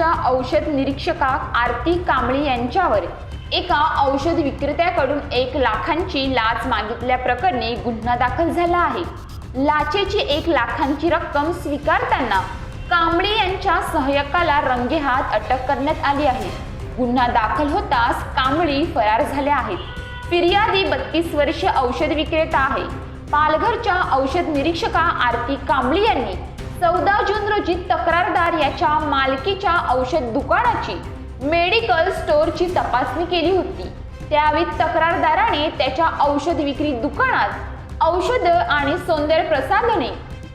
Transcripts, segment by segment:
औषध निरीक्षका आरती कांबळी यांच्यावर एका औषध विक्रेत्याकडून एक लाखांची लाच मागितल्याप्रकरणी गुन्हा दाखल झाला आहे. लाचेची एक लाखांची रक्कम स्वीकारताना कांबळी यांच्या सहाय्यकाला रंगेहात अटक करण्यात आली आहे. गुन्हा दाखल होताच कांबळी फरार झाल्या आहेत. फिर्यादी बत्तीस वर्ष औषध विक्रेता आहे. पालघरच्या औषध निरीक्षका आरती कांबळी यांनी चौदा जून रोजी तक्रारदार याच्या मालकीच्या औषध दुकानाची मेडिकल स्टोअरची तपासणी केली होती. त्यावेळी तक्रारदाराने त्याच्या औषध विक्री दुकानात औषध आणि सौंदर्य प्रसाधने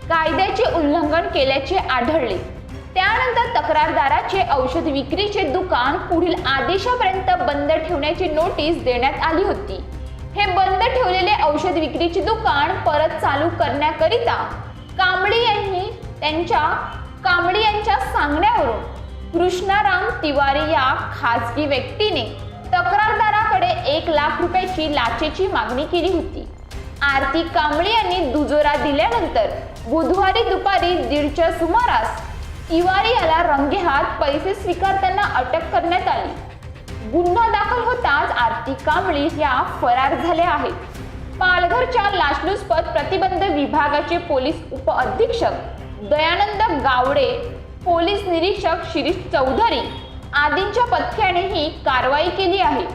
कायद्याचे उल्लंघन केल्याचे आढळले. त्यानंतर तक्रारदाराचे औषध विक्रीचे दुकान पुढील आदेशापर्यंत बंद ठेवण्याची नोटीस देण्यात आली होती. हे बंद ठेवलेले औषध विक्रीचे दुकान परत चालू करण्याकरिता कांबळी यांनी त्यांच्या कांबळी यांच्या सांगण्यावरून कृष्णाराम तिवारी या खासगी व्यक्तीने तक्रारदाराकडे एक लाख रुपयाची लाचेची मागणी केली होती. आरती कांबळे यांनी दुजोरा दिल्यानंतर बुधवारी दुपारी दीडच्या सुमारास तिवारी याला रंगेहात पैसे स्वीकारताना अटक करण्यात आली. गुन्हा दाखल होताच आरती कांबळी या फरार झाल्या आहेत. पालघरच्या लाचलुचपत प्रतिबंध विभागाचे पोलीस उपअधीक्षक दयानंद गावडे पोलीस निरीक्षक शिरीष चौधरी आदींच्या पथकाने ही कारवाई केली आहे.